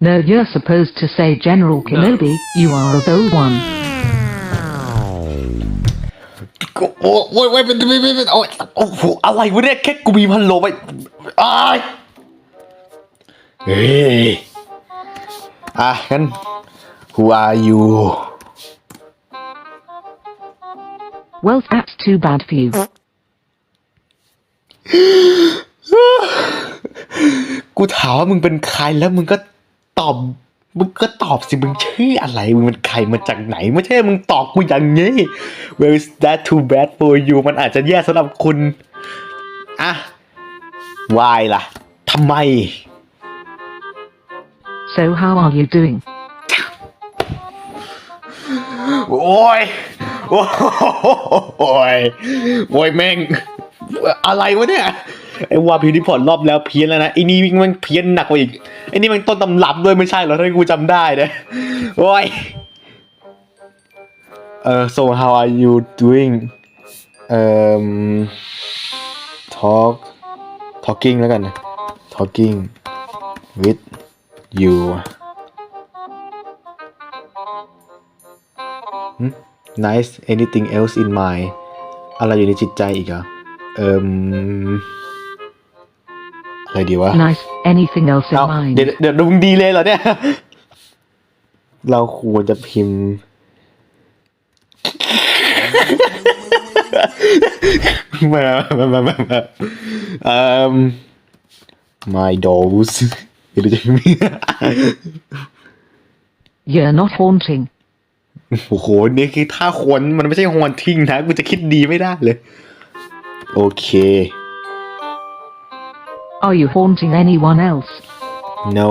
No, you're supposed to say General Kenobi, you are a bold one. กูโอ้โอ้ยโอ้ยเป็นเป็นเป็นโอ้ยโอ้โหอะไรวะเนี่ยแค่กูมีพันโลไปอ้ายเฮ้ยอ่ะงั้น who are you Well, that's too bad for you. กูถามว่ามึงเป็นใครแล้วมึงก็ ตอบมึงก็ตอบสิมึงชื่ออะไรมึงเป็นใครมาจากไหน ไม่ใช่มึงตอบกูอย่างนี้ Well is that too bad for you มันอาจจะแย่สำหรับคุณอะ why ล่ะทำไม So, how are you doing? โอ้ยโอ้ยโอ้ยแม่งอะไรวะเนี่ย ไอ้ว่าพิวดิพอร์ตรอบแล้วเพี้ยนแล้วนะไอ้นี่มันเพี้ยนหนักกว่าอีกไอ้นี่มันต้นตำรับด้วยไม่ใช่เหรอถ้ากูจำได้นะโอ้ยเออ so how are you doing เอ่อ talk talking แล้วกันนะ talking with you nice anything else in mind อะไรอยู่ในจิตใจอีกเหรอะเอิม อะไรดีวะ Nice. Anything else in เอา mind? เดี๋ยวเดี๋ยวดูมึงดีเลยเหรอเนี่ย เราควรจะพิมพ์ มามามามามาเอ่อ my dolls เดี๋ยวจะมี You're not haunting. โอ้โห นี่คือท่าควนมันไม่ใช่ฮอนทิ้งนะ กูจะคิดดีไม่ได้เลย โอเค Are you haunting anyone else? no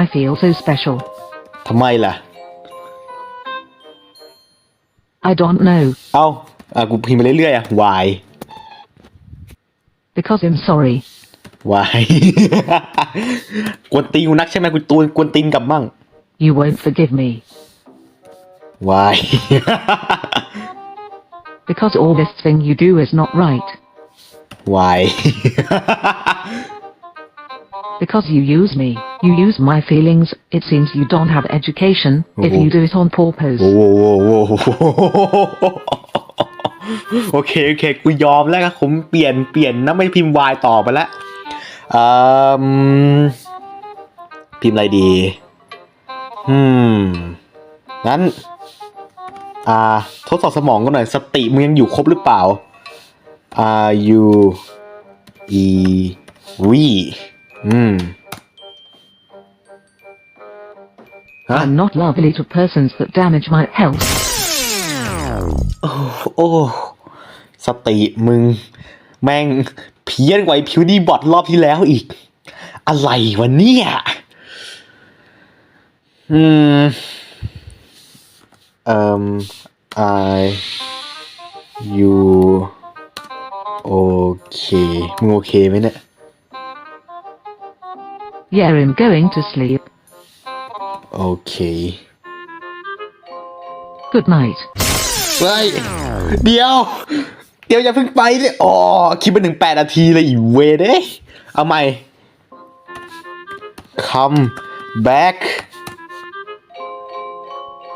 I feel so special. ทำไมล่ะ I don't know. เอ้า อ่ะ กูพิมพ์ไปเรื่อยๆอ่ะ why Because I'm sorry. why กวนตีนกูนักใช่ไหมกูตูนกวนตีนกลับมั่ง You won't forgive me. why Because all this thing you do is not right. Why Because you use me. You use my feelings. It seems you don't have education if you do it on purpose. โว้โว้โว้โว้โอเคโอเคกูยอมแล้วครับผมเปลี่ยนเปลี่ยนนะไม่พิมพ์ y ต่อไปแล้วอืมพิมพ์อะไรดี อืม งั้น อ่า ทดสอบสมองกันหน่อย สติมึงยังอยู่ครบหรือเปล่า Are you e we อืมฮะ I'm not lovely to persons that damage my health. โอ้สติมึง แม่งเพี้ยนกว่าไอ้พิวดี้บอทรอบที่แล้วอีก อะไรวะเนี่ย อืม เอ่ม I you โอเค มึงโอเคไหมเนี่ย Yeah, I'm going to sleep. โอเค Good night. เฮ้ยเดี๋ยว เดี๋ยวอย่าเพิ่งไปเลยอ๋อคลิปมันถึงแปดนาทีเลยอีเวเด้เอาใหม่ come back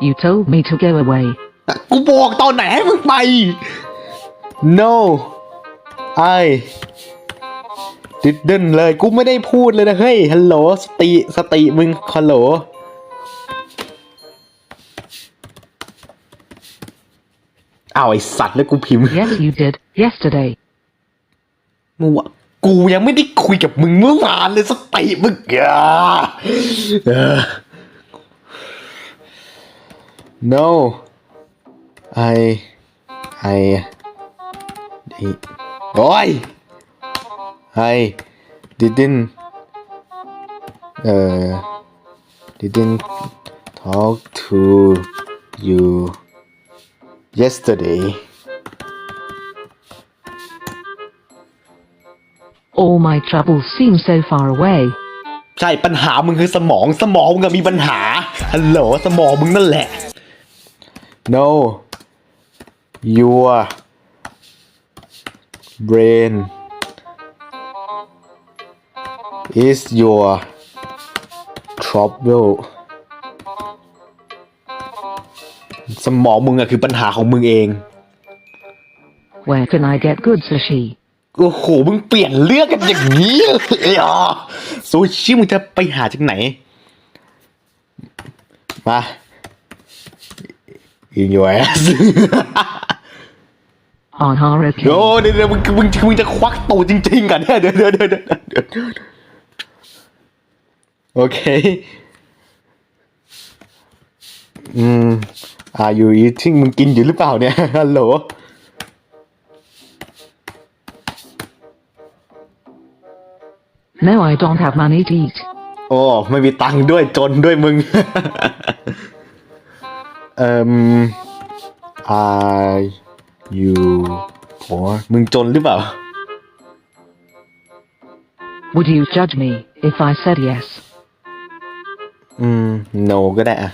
You told me to go away. กูบอกตอนไหนให้มึงไป no I didn't เลย กูไม่ได้พูดเลยนะ เฮ้ย ฮัลโหล สติ สติมึงฮัลโหลอ้าวไอสัตว์แล้วกูพิมพ์ Yes, you did. Yesterday. มึงวะกูยังไม่ได้คุยกับมึงเมื่อวานเลยสติมึงอะเออ no I I I โอ้ย I didn't เอ่อ didn't talk to you yesterday All my troubles seem so far away. ใช่ปัญหามึงคือสมองสมองมึงอะมีปัญหาฮัลโหลสมองมึงนั่นแหละ no your brain is your trouble สมองมึงอะคือปัญหาของมึงเอง Where can I get good sushi? โอ้โห มึงเปลี่ยนเรื่องกันอย่างนี้เลยเหรอซูชิมึงจะไปหาจากไหน มา in your ass โอ้เดี๋ยวเดี๋ยวมึงมึงมึงจะควักตูดจริงๆกันเนี่ยเดี๋ยวเดี๋ยวเดี๋ยวเดี๋ยวโอเคอืม are you eating มึงกินอยู่หรือเปล่าเนี่ยฮัลโหล No, I don't have money to eat. โอ้ไม่มีตังค์ด้วยจนด้วยมึง เอ่ม are you poor มึงจนหรือเปล่า Would you judge me if I said yes? อืม no ก็ได้อะ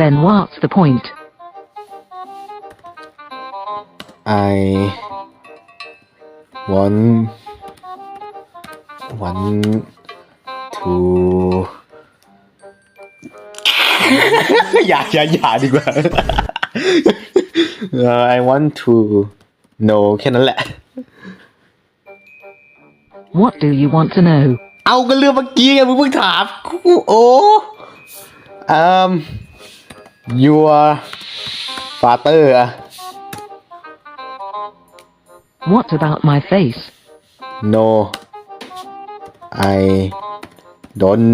Then what's the point? I want want to อย่าอย่าอย่าดีกว่าเอ่อ I want to know แค่นั้นแหละ What do you want to know? เอากันเรื่องเมื่อกี้ไงมึงเพิ่งถามกูโอ้ um your father อะ What about my face? no I don't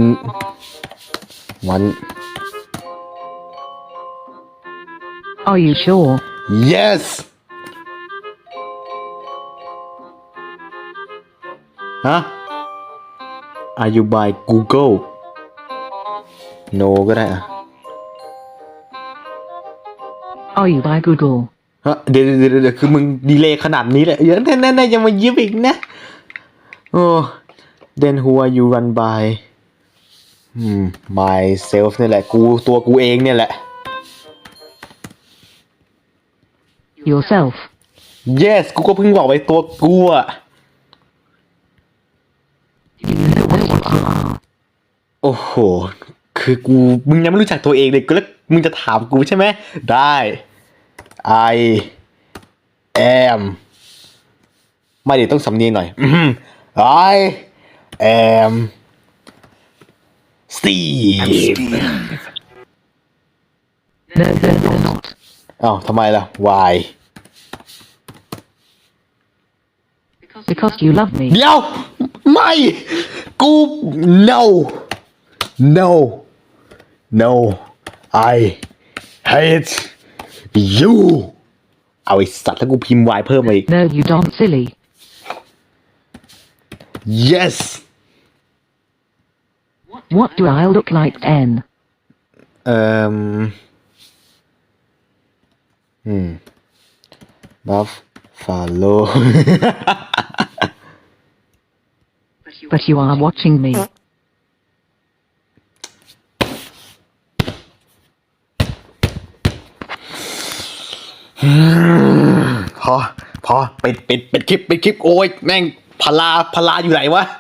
want Are you sure? yes ฮะ Are you by Google no ก็ได้อะ Are you by Google? ฮะเดี๋ยวเดี๋ยวเดี๋ยวคือมึงดีเลยขนาดนี้เลยเดี๋ยวนั่นนั่นยังมายิ้มอีกนะ โอ้ then who are you run by อืม myself นี่แหละ กูตัวกูเองเนี่ยแหละ Yourself. yes กูก็เพิ่งบอกไปตัวกูอะ You know what you are. โอ้โห คือกู มึงยังไม่รู้จักตัวเองเลยก็แล้วมึงจะถามกูใช่ไหม ได้ I am ไม่เดี๋ยวต้องสำเนียงหน่อยอืม I am Steve No, no, no, not. อ้าวทำไมล่ะ why Because you love me. เดี๋ยว ไม่ กู no no no I hate you เอาไอ้สัตว์แล้วกูพิมพ์ y เพิ่มมาอีก No, you don't, silly. yes What do I look like then? เอ่ม อืม buffalo But you are watching me. พอ พอ ปิด ปิด ปิดคลิป ปิดคลิป โอ้ย แม่งพลาพลาอยู่ไหนวะ